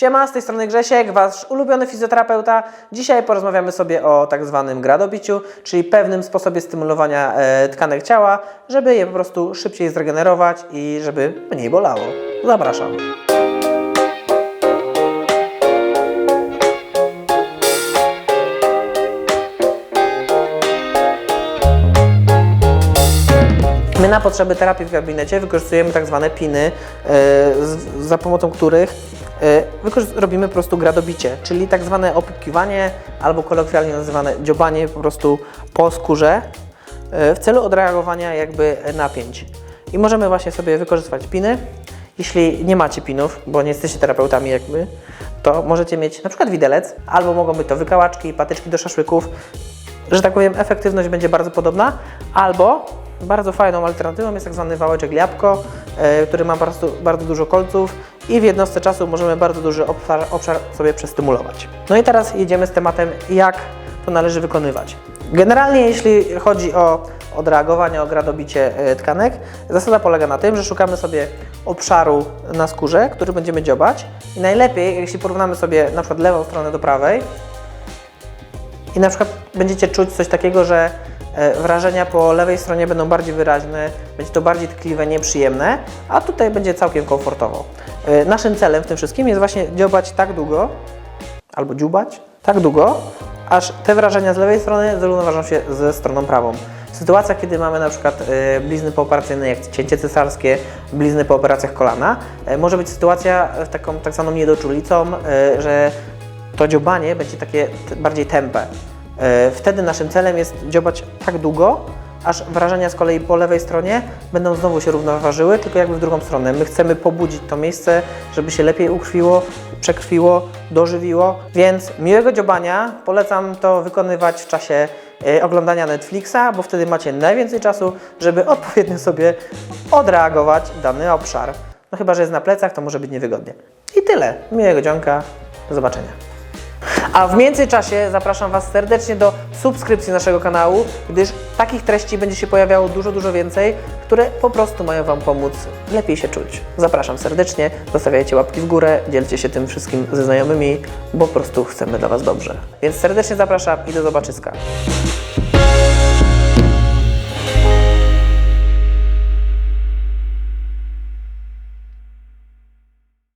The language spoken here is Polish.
Siema, z tej strony Grzesiek, Wasz ulubiony fizjoterapeuta. Dzisiaj porozmawiamy sobie o tak zwanym gradobiciu, czyli pewnym sposobie stymulowania e, tkanek ciała, żeby je po prostu szybciej zregenerować i żeby mniej bolało. Zapraszam. My na potrzeby terapii w gabinecie wykorzystujemy tak zwane piny, e, za pomocą których e, robimy po prostu gradobicie, czyli tak zwane opukiwanie albo kolokwialnie nazywane dziobanie po prostu po skórze e, w celu odreagowania jakby napięć. I możemy właśnie sobie wykorzystywać piny. Jeśli nie macie pinów, bo nie jesteście terapeutami jakby, to możecie mieć na przykład widelec, albo mogą być to wykałaczki, patyczki do szaszłyków, że tak powiem, efektywność będzie bardzo podobna, albo bardzo fajną alternatywą jest tak zwany wałeczek jabłko, e, który ma bardzo, bardzo dużo kolców i w jednostce czasu możemy bardzo duży obszar, obszar sobie przestymulować. No i teraz jedziemy z tematem, jak to należy wykonywać. Generalnie jeśli chodzi o odreagowanie, o gradobicie e, tkanek, zasada polega na tym, że szukamy sobie obszaru na skórze, który będziemy dziobać i najlepiej, jeśli porównamy sobie na przykład lewą stronę do prawej, i na przykład będziecie czuć coś takiego, że wrażenia po lewej stronie będą bardziej wyraźne, będzie to bardziej tkliwe, nieprzyjemne, a tutaj będzie całkiem komfortowo. E, Naszym celem w tym wszystkim jest właśnie dziobać tak długo, albo dziubać tak długo, aż te wrażenia z lewej strony zrównoważą się ze stroną prawą. Sytuacja, kiedy mamy na przykład e, blizny pooperacyjne, jak cięcie cesarskie, blizny po operacjach kolana, e, może być sytuacja e, taką tak zwaną niedoczulicą, e, że to dziobanie będzie takie bardziej tępe. E, Wtedy naszym celem jest dziobać tak długo, aż wrażenia z kolei po lewej stronie będą znowu się równoważyły, tylko jakby w drugą stronę. My chcemy pobudzić to miejsce, żeby się lepiej ukrwiło, przekrwiło, dożywiło. Więc miłego dziobania. Polecam to wykonywać w czasie e, oglądania Netflixa, bo wtedy macie najwięcej czasu, żeby odpowiednio sobie odreagować dany obszar. No chyba, że jest na plecach, to może być niewygodnie. I tyle. Miłego dzionka. Do zobaczenia. A w międzyczasie zapraszam Was serdecznie do subskrypcji naszego kanału, gdyż takich treści będzie się pojawiało dużo, dużo więcej, które po prostu mają Wam pomóc lepiej się czuć. Zapraszam serdecznie, zostawiajcie łapki w górę, dzielcie się tym wszystkim ze znajomymi, bo po prostu chcemy dla Was dobrze. Więc serdecznie zapraszam i do zobaczyska.